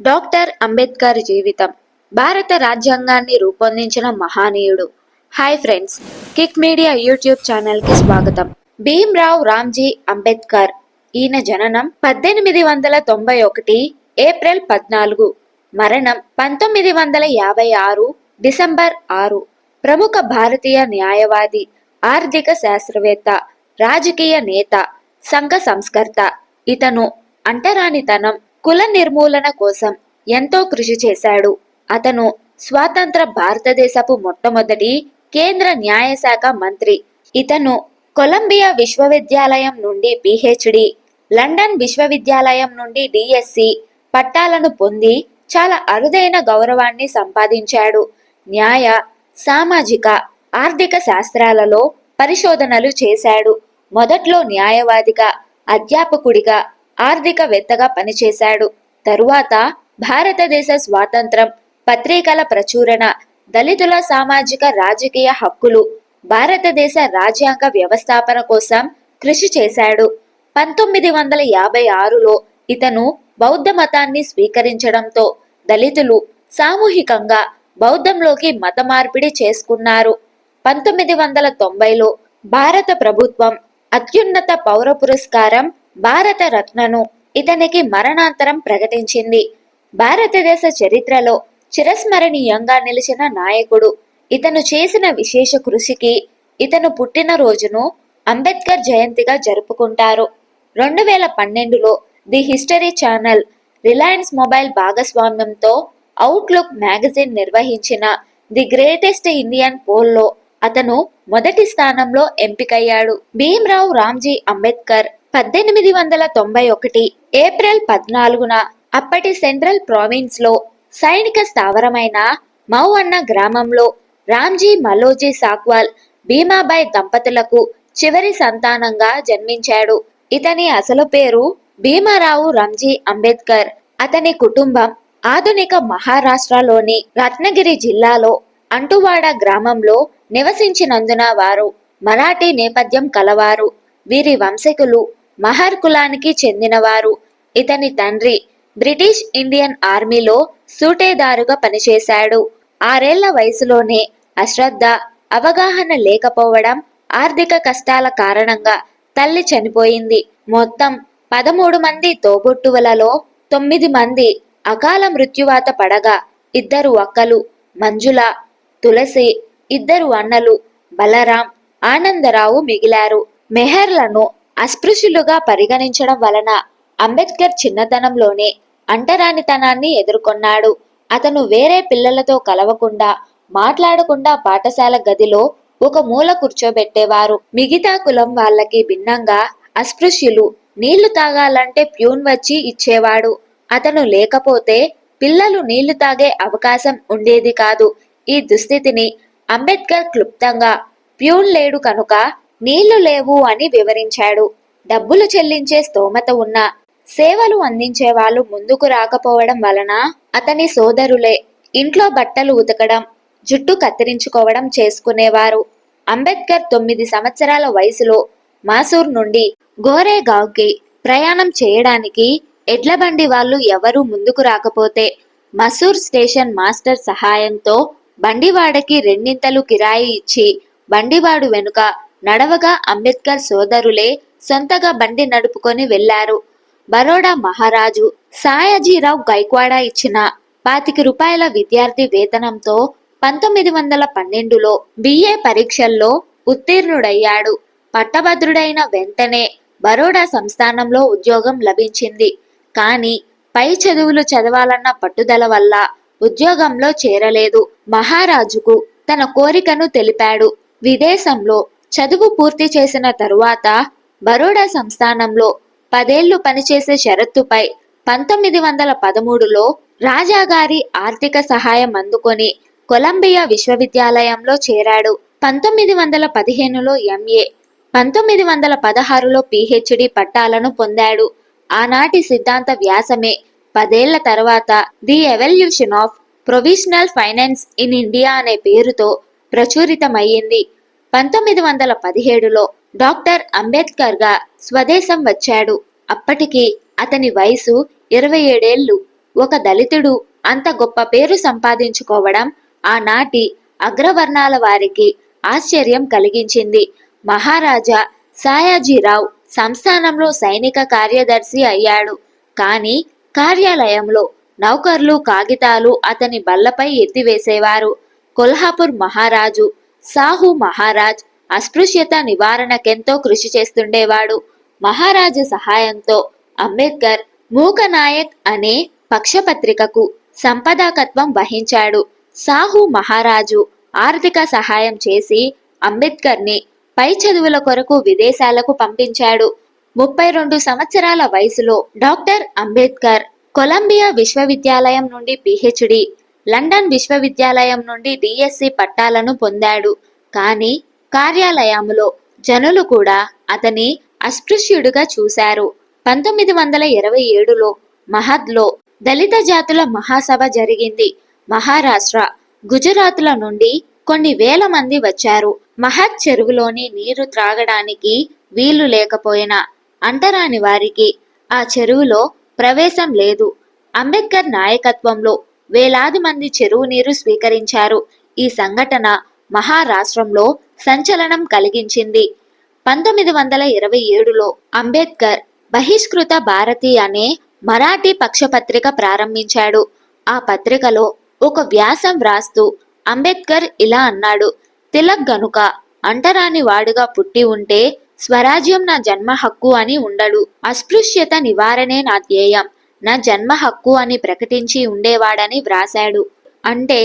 Doctor Ambedkar జీవితం. భారత రాజ్యాంగాన్ని రూపొందించిన మహానీయుడు. Hi friends kick media YouTube ఛానల్కి స్వాగతం. భీమ్రావ్ రామ్జీ అంబేద్కర్. ఈయన జననం పద్దెనిమిది వందల తొంభై ఒకటి ఏప్రిల్ పద్నాలుగు. మరణం పంతొమ్మిది వందల యాభై ఆరు డిసెంబర్ ఆరు. ప్రముఖ భారతీయ న్యాయవాది ఆర్థిక శాస్త్రవేత్త రాజకీయ నేత సంఘ సంస్కర్త. ఇతను అంటరానితనం కుల నిర్మూలన కోసం ఎంతో కృషి చేశాడు. అతను స్వాతంత్ర భారతదేశపు మొట్టమొదటి కేంద్ర న్యాయశాఖ మంత్రి. ఇతను కొలంబియా విశ్వవిద్యాలయం నుండి పిహెచ్డి లండన్ విశ్వవిద్యాలయం నుండి డిఎస్సి పట్టాలను పొంది చాలా అరుదైన గౌరవాన్ని సంపాదించాడు. న్యాయ సామాజిక ఆర్థిక శాస్త్రాలలో పరిశోధనలు చేశాడు. మొదట్లో న్యాయవాదిగా అధ్యాపకుడిగా ఆర్థికవేత్తగా పనిచేశాడు. తరువాత భారతదేశ స్వాతంత్రం పత్రికల ప్రచురణ దళితుల సామాజిక రాజకీయ హక్కులు భారతదేశ రాజ్యాంగ వ్యవస్థాపన కోసం కృషి చేశాడు. పంతొమ్మిది వందల యాభై ఆరులో ఇతను బౌద్ధ మతాన్ని స్వీకరించడంతో దళితులు సామూహికంగా బౌద్ధంలోకి మత మార్పిడి చేసుకున్నారు. పంతొమ్మిది వందల తొంభైలో భారత ప్రభుత్వం అత్యున్నత పౌర పురస్కారం భారత రత్నను ఇతనికి మరణాంతరం ప్రకటించింది. భారతదేశ చరిత్రలో చిరస్మరణీయంగా నిలిచిన నాయకుడు ఇతను చేసిన విశేష కృషికి ఇతను పుట్టిన రోజును అంబేద్కర్ జయంతిగా జరుపుకుంటారు. రెండు వేల పన్నెండులో the history channel Reliance mobile భాగస్వామ్యంతో అవుట్లుక్ మ్యాగజైన్ నిర్వహించిన ది గ్రేటెస్ట్ ఇండియన్ పోల్లో అతను మొదటి స్థానంలో ఎంపికయ్యాడు. భీమ్రావు రామ్జీ అంబేద్కర్ పద్దెనిమిది వందల తొంభై ఒకటి ఏప్రిల్ పద్నాలుగున అప్పటి సెంట్రల్ ప్రావిన్స్లో సైనిక స్థావరమైన మౌ అన్న గ్రామంలో రామ్జీ మలోజీ సాక్వాల్ భీమాబాయ్ దంపతులకు చివరి సంతానంగా జన్మించాడు. ఇతని అసలు పేరు భీమారావు రంజీ అంబేద్కర్. అతని కుటుంబం ఆధునిక మహారాష్ట్రలోని రత్నగిరి జిల్లాలో అంటువాడ గ్రామంలో నివసించినందున వారు మరాఠీ నేపథ్యం కలవారు. వీరి వంశకులు మహర్ కులానికి చెందినవారు. ఇతని తండ్రి బ్రిటిష్ ఇండియన్ ఆర్మీలో సూటేదారుగా పనిచేశాడు. ఆరేళ్ళ వయసులోనే అశ్రద్ధ అవగాహన లేకపోవడం ఆర్థిక కష్టాల కారణంగా తల్లి చనిపోయింది. మొత్తం పదమూడు మంది తోబుట్టువులలో తొమ్మిది మంది అకాల మృత్యువాత పడగా ఇద్దరు ఒక్కలు మంజుల తులసి ఇద్దరు అన్నలు బలరాం ఆనందరావు మిగిలారు. మెహర్లను అస్పృశ్యులుగా పరిగణించడం వలన అంబేద్కర్ చిన్నతనంలోనే అంటరానితనాన్ని ఎదుర్కొన్నాడు. అతను వేరే పిల్లలతో కలవకుండా మాట్లాడకుండా పాఠశాల గదిలో ఒక మూల కూర్చోబెట్టేవారు. మిగతా కులం వాళ్ళకి భిన్నంగా అస్పృశ్యులు నీళ్ళు తాగాలంటే ప్యూన్ వచ్చి ఇచ్చేవాడు. అతను లేకపోతే పిల్లలు నీళ్ళు తాగే అవకాశం ఉండేది కాదు. ఈ దుస్థితిని అంబేద్కర్ క్లుప్తంగా ప్యూన్ లేడు కనుక నీళ్ళు లేవు అని వివరించాడు. డబ్బులు చెల్లించే స్తోమత ఉన్న సేవలు అందించే వాళ్ళు ముందుకు రాకపోవడం వలన అతని సోదరులే ఇంట్లో బట్టలు ఉతకడం జుట్టు కత్తిరించుకోవడం చేసుకునేవారు. అంబేద్కర్ తొమ్మిది సంవత్సరాల వయసులో మాసూర్ నుండి గోరేగావ్కి ప్రయాణం చేయడానికి ఎడ్లబండి వాళ్ళు ఎవరూ ముందుకు రాకపోతే మసూర్ స్టేషన్ మాస్టర్ సహాయంతో బండివాడకి రెండింతలు కిరాయి ఇచ్చి బండివాడు వెనుక నడవగా అంబేద్కర్ సోదరులే సొంతగా బండి నడుపుకొని వెళ్ళారు బరోడా మహారాజు సాయాజీరావు గైక్వాడా ఇచ్చిన పాతిక రూపాయల విద్యార్థి వేతనంతో పంతొమ్మిది వందల పన్నెండులో బిఏ పరీక్షల్లో ఉత్తీర్ణుడయ్యాడు. పట్టభద్రుడైన వెంటనే బరోడా సంస్థానంలో ఉద్యోగం లభించింది. కానీ పై చదువులు చదవాలన్న పట్టుదల వల్ల ఉద్యోగంలో చేరలేదు. మహారాజుకు తన కోరికను తెలిపాడు. విదేశంలో చదువు పూర్తి చేసిన తరువాత బరోడా సంస్థానంలో పదేళ్ళు పనిచేసే షరతుపై పంతొమ్మిది వందల పదమూడులో రాజాగారి ఆర్థిక సహాయం అందుకొని కొలంబియా విశ్వవిద్యాలయంలో చేరాడు. పంతొమ్మిది వందల పదిహేనులో ఎంఏ పంతొమ్మిది వందల పదహారులో పిహెచ్డి పట్టాలను పొందాడు. ఆనాటి సిద్ధాంత వ్యాసమే పదేళ్ళ తర్వాత the evolution of provincial finance in India అనే పేరుతో ప్రచురితమయ్యింది. పంతొమ్మిది వందల పదిహేడులో డాక్టర్ అంబేద్కర్గా స్వదేశం వచ్చాడు. అప్పటికి అతని వయసు ఇరవై ఏడేళ్ళు ఒక దళితుడు అంత గొప్ప పేరు సంపాదించుకోవడం ఆనాటి అగ్రవర్ణాల వారికి ఆశ్చర్యం కలిగించింది. మహారాజా సాయాజీరావు సంస్థానంలో సైనిక కార్యదర్శి అయ్యాడు. కానీ కార్యాలయంలో నౌకర్లు కాగితాలు అతని బల్లపై ఎత్తివేసేవారు. కొల్హాపూర్ మహారాజు సాహు మహారాజ్ అస్పృశ్యత నివారణకెంతో కృషి చేస్తుండేవాడు. మహారాజు సహాయంతో అంబేద్కర్ మూకనాయక్ అనే పక్షపత్రికకు సంపదాకత్వం వహించాడు. సాహు మహారాజు ఆర్థిక సహాయం చేసి అంబేద్కర్ని పై చదువుల కొరకు విదేశాలకు పంపించాడు. ముప్పై రెండు సంవత్సరాల వయసులో డాక్టర్ అంబేద్కర్ కొలంబియా విశ్వవిద్యాలయం నుండి పిహెచ్డి లండన్ విశ్వవిద్యాలయం నుండి డిఎస్సి పట్టాలను పొందాడు. కానీ కార్యాలయంలో జనులు కూడా అతని అస్పృశ్యుడుగా చూశారు. పంతొమ్మిది వందల ఇరవై ఏడులో మహద్లో దళిత జాతుల మహాసభ జరిగింది. మహారాష్ట్ర గుజరాత్ల నుండి కొన్ని వేల మంది వచ్చారు. మహత్ చెరువులోని నీరు త్రాగడానికి వీలు లేకపోయినా అంటరాని వారికి ఆ చెరువులో ప్రవేశం లేదు. అంబేద్కర్ నాయకత్వంలో వేలాది మంది చెరువు నీరు స్వీకరించారు. ఈ సంఘటన మహారాష్ట్రంలో సంచలనం కలిగించింది. పంతొమ్మిది వందల ఇరవై ఏడులో అంబేద్కర్ బహిష్కృత భారతి అనే మరాఠీ పక్షపత్రిక ప్రారంభించాడు. ఆ పత్రికలో ఒక వ్యాసం వ్రాస్తూ అంబేద్కర్ ఇలా అన్నాడు తిలక్ గనుక అంటరాని వాడుగా పుట్టి ఉంటే స్వరాజ్యం నా జన్మ హక్కు అని ఉండడు. అస్పృశ్యత నివారణే నా ధ్యేయం. నా జన్మ హక్కు అని ప్రకటించి ఉండేవాడని వ్రాశాడు. అంటే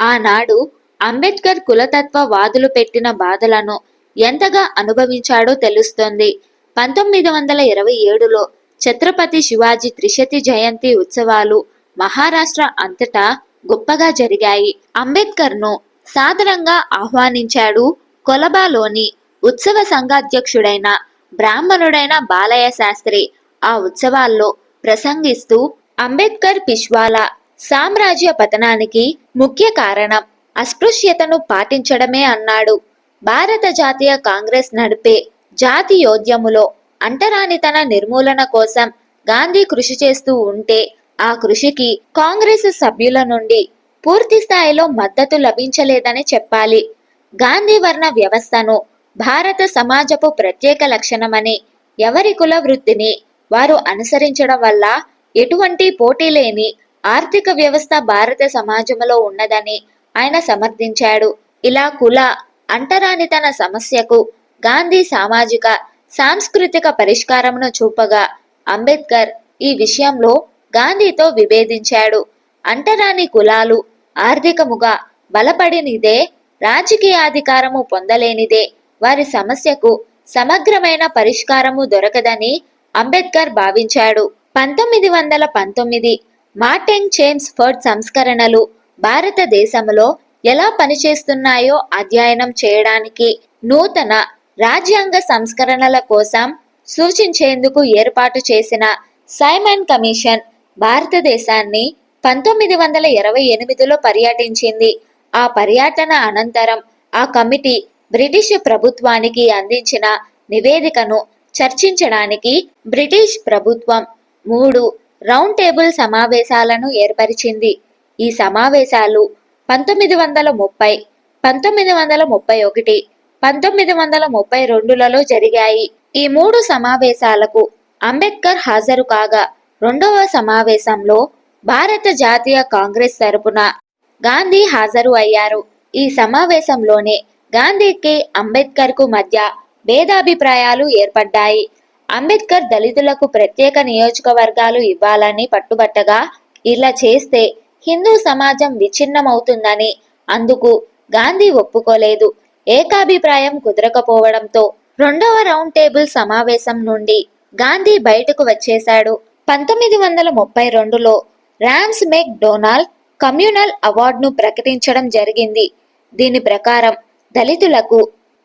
ఆనాడు అంబేద్కర్ కులతత్వ వాదులు పెట్టిన బాధలను ఎంతగా అనుభవించాడో తెలుస్తోంది. పంతొమ్మిది వందల ఇరవై ఏడులో ఛత్రపతి శివాజీ త్రిశతి జయంతి ఉత్సవాలు మహారాష్ట్ర అంతటా గొప్పగా జరిగాయి. అంబేద్కర్ను సాదరంగా ఆహ్వానించాడు కొలబాలోని ఉత్సవ సంఘాధ్యక్షుడైన బ్రాహ్మణుడైన బాలయ్య శాస్త్రి ఆ ఉత్సవాల్లో ప్రసంగిస్తూ అంబేద్కర్ పిష్వాలా సామ్రాజ్య పతనానికి ముఖ్య కారణం అస్పృశ్యతను పాటించడమే అన్నాడు. భారత జాతీయ కాంగ్రెస్ నడిపే జాతీయోద్యములో అంటరానితన నిర్మూలన కోసం గాంధీ కృషి చేస్తూ ఉంటే ఆ కృషికి కాంగ్రెస్ సభ్యుల నుండి పూర్తి స్థాయిలో మద్దతు లభించలేదని చెప్పాలి. గాంధీ వర్ణ వ్యవస్థను భారత సమాజపు ప్రత్యేక లక్షణమని ఎవరి కుల వృత్తిని వారు అనుసరించడం వల్ల ఎటువంటి పోటీ లేని ఆర్థిక వ్యవస్థ భారత సమాజంలో ఉన్నదని ఆయన సమర్థించాడు. ఇలా కుల అంటరానితన సమస్యకు గాంధీ సామాజిక సాంస్కృతిక పరిష్కారమును చూపగా అంబేద్కర్ ఈ విషయంలో గాంధీతో విభేదించాడు. అంటరాని కులాలు ఆర్థికముగా బలపడినిదే రాజకీయాధికారము పొందలేనిదే వారి సమస్యకు సమగ్రమైన పరిష్కారము దొరకదని అంబేద్కర్ భావించాడు. పంతొమ్మిది వందల పంతొమ్మిది మార్టిన్ చేమ్స్ ఫర్డ్ సంస్కరణలు భారతదేశంలో ఎలా పనిచేస్తున్నాయో అధ్యయనం చేయడానికి నూతన రాజ్యాంగ సంస్కరణల కోసం సూచించేందుకు ఏర్పాటు చేసిన సైమన్ కమిషన్ భారతదేశాన్ని పంతొమ్మిది వందల ఇరవై ఎనిమిదిలో పర్యటించింది. ఆ పర్యటన అనంతరం ఆ కమిటీ బ్రిటిష్ ప్రభుత్వానికి అందించిన నివేదికను చర్చించడానికి బ్రిటిష్ ప్రభుత్వం మూడు రౌండ్ టేబుల్ సమావేశాలను ఏర్పరిచింది. ఈ సమావేశాలు పంతొమ్మిది వందల ముప్పై పంతొమ్మిది వందల ముప్పై ఒకటి పంతొమ్మిది వందల ముప్పై రెండులలో జరిగాయి. ఈ మూడు సమావేశాలకు అంబేద్కర్ హాజరు కాగా రెండవ సమావేశంలో భారత జాతీయ కాంగ్రెస్ తరపున గాంధీ హాజరు అయ్యారు. ఈ సమావేశంలోనే గాంధీకి అంబేద్కర్కు మధ్య భేదాభిప్రాయాలు ఏర్పడ్డాయి. అంబేద్కర్ దళితులకు ప్రత్యేక నియోజకవర్గాలు ఇవ్వాలని పట్టుబట్టగా ఇలా చేస్తే హిందూ సమాజం విచ్ఛిన్నమవుతుందని అందుకు గాంధీ ఒప్పుకోలేదు. ఏకాభిప్రాయం కుదరకపోవడంతో రెండవ రౌండ్ టేబుల్ సమావేశం నుండి గాంధీ బయటకు వచ్చేశాడు. పంతొమ్మిది వందల ముప్పై రెండులో రామ్స్ మెక్ డొనాల్డ్ కమ్యూనల్ అవార్డును ప్రకటించడం జరిగింది. దీని ప్రకారం దళితులకు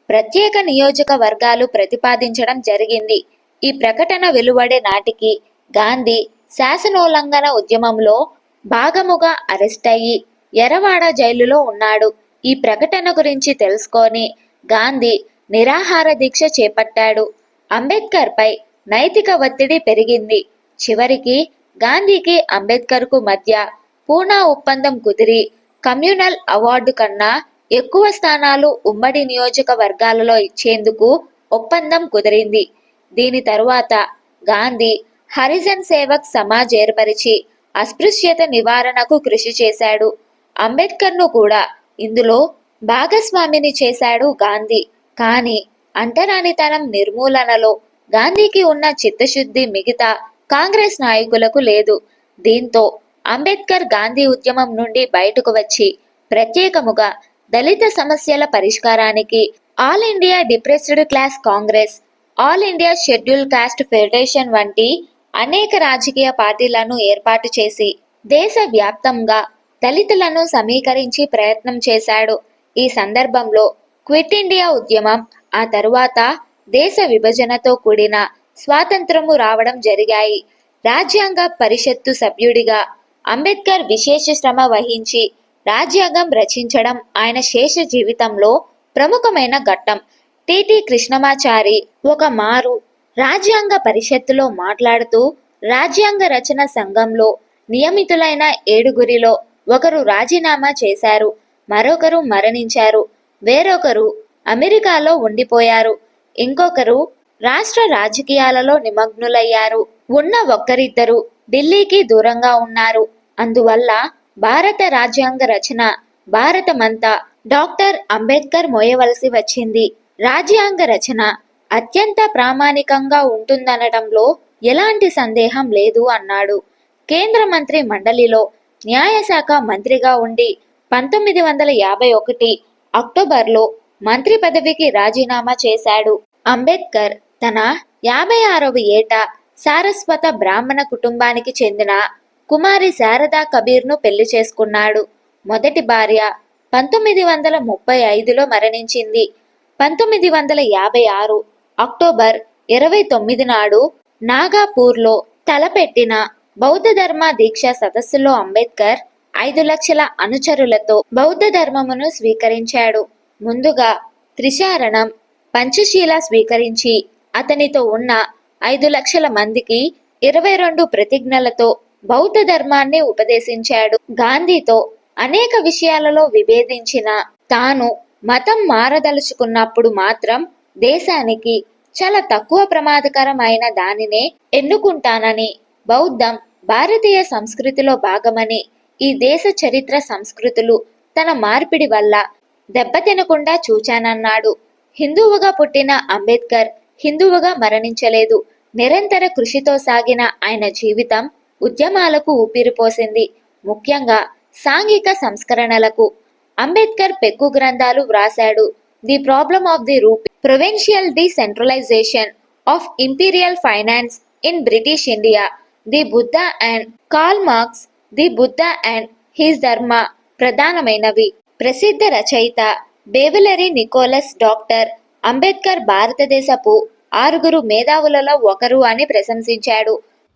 ప్రత్యేక నియోజకవర్గాలు ప్రతిపాదించడం జరిగింది. ఈ ప్రకటన వెలువడే నాటికి గాంధీ శాసనోల్లంఘన ఉద్యమంలో భాగముగా అరెస్ట్ అయ్యి ఎరవాడ జైలులో ఉన్నాడు. ఈ ప్రకటన గురించి తెలుసుకొని గాంధీ నిరాహార దీక్ష చేపట్టాడు. అంబేద్కర్పై నైతిక ఒత్తిడి పెరిగింది. చివరికి గాంధీకి అంబేద్కర్కు మధ్య పూనా ఒప్పందం కుదిరి కమ్యూనల్ అవార్డు కన్నా ఎక్కువ స్థానాలు ఉమ్మడి నియోజకవర్గాలలో ఇచ్చేందుకు ఒప్పందం కుదిరింది. దీని తరువాత గాంధీ హరిజన్ సేవక్ సమాజ్ ఏర్పరిచి అస్పృశ్యత నివారణకు కృషి చేశాడు. అంబేద్కర్ను కూడా ఇందులో భాగస్వామిని చేశాడు గాంధీ. కానీ అంటరానితనం నిర్మూలనలో గాంధీకి ఉన్న చిత్తశుద్ధి మిగతా కాంగ్రెస్ నాయకులకు లేదు. దీంతో అంబేద్కర్ గాంధీ ఉద్యమం నుండి బయటకు వచ్చి ప్రత్యేకముగా దళిత సమస్యల పరిష్కారానికి all India depressed class Congress all India schedule caste federation వంటి అనేక రాజకీయ పార్టీలను ఏర్పాటు చేసి దేశ వ్యాప్తంగా దళితులను సమీకరించి ప్రయత్నం చేశాడు. ఈ సందర్భంలో క్విట్ ఇండియా ఉద్యమం ఆ తరువాత దేశ విభజనతో కూడిన స్వాతంత్రము రావడం జరిగాయి. రాజ్యాంగ పరిషత్తు సభ్యుడిగా అంబేద్కర్ విశేష శ్రమ వహించి రాజ్యాంగం రచించడం ఆయన శేష జీవితంలో ప్రముఖమైన ఘట్టం. టిటి కృష్ణమాచారి ఒక మారు రాజ్యాంగ పరిషత్తులో మాట్లాడుతూ రాజ్యాంగ రచన సంఘంలో నియమితులైన ఏడుగురిలో ఒకరు రాజీనామా చేశారు మరొకరు మరణించారు వేరొకరు అమెరికాలో ఉండిపోయారు ఇంకొకరు రాష్ట్ర రాజకీయాలలో నిమగ్నులయ్యారు ఉన్న ఒక్కరిద్దరు ఢిల్లీకి దూరంగా ఉన్నారు. అందువల్ల భారత రాజ్యాంగ రచన భారతమంతా డాక్టర్ అంబేద్కర్ మోయవలసి వచ్చింది. రాజ్యాంగ రచన అత్యంత ప్రామాణికంగా ఉంటుందనడంలో ఎలాంటి సందేహం లేదు అన్నాడు. కేంద్ర మంత్రి మండలిలో న్యాయశాఖ మంత్రిగా ఉండి పంతొమ్మిది వందల యాభై ఒకటి అక్టోబర్లో మంత్రి పదవికి రాజీనామా చేశాడు. అంబేద్కర్ తన యాభై ఆరవ ఏట సారస్వత బ్రాహ్మణ కుటుంబానికి చెందిన కుమారి శారదా కబీర్ను పెళ్ళి చేసుకున్నాడు. మొదటి భార్య పంతొమ్మిది వందల ముప్పై ఐదులో మరణించింది. పంతొమ్మిది వందల యాభై ఆరు అక్టోబర్ ఇరవై తొమ్మిది నాడు నాగాపూర్లో తలపెట్టిన బౌద్ధ ధర్మ దీక్ష సదస్సులో అంబేద్కర్ ఐదు లక్షల అనుచరులతో బౌద్ధ ధర్మమును స్వీకరించాడు. ముందుగా త్రిశారణం పంచశీల స్వీకరించి అతనితో ఉన్న ఐదు లక్షల మందికి ఇరవై రెండు ప్రతిజ్ఞలతో బౌద్ధ ధర్మాన్ని ఉపదేశించాడు. గాంధీతో అనేక విషయాలలో విభేదించిన తాను మతం మారదలుచుకున్నప్పుడు మాత్రం దేశానికి చాలా తక్కువ ప్రమాదకరమైన దానినే ఎన్నుకుంటానని బౌద్ధం భారతీయ సంస్కృతిలో భాగమని ఈ దేశ చరిత్ర సంస్కృతులు తన మార్పిడి వల్ల దెబ్బతినకుండా చూచానన్నాడు. హిందువుగా పుట్టిన అంబేద్కర్ హిందువుగా మరణించలేదు. నిరంతర కృషితో సాగిన ఆయన జీవితం ఉద్యమాలకు ఊపిరిపోసింది. ముఖ్యంగా సాంఘిక సంస్కరణలకు అంబేద్కర్ పెక్కు గ్రంథాలు వ్రాశాడు. The problem of the rupee provincial decentralisation of imperial finance in British India. The Buddha and Karl Marx the Buddha and his Dharma ప్రధానమైనవి. ప్రసిద్ధ రచయిత బేవిలరీ నికోలస్ డాక్టర్ అంబేద్కర్ భారతదేశపు ఆరుగురు మేధావులలో ఒకరు అని ప్రశంసించాడు.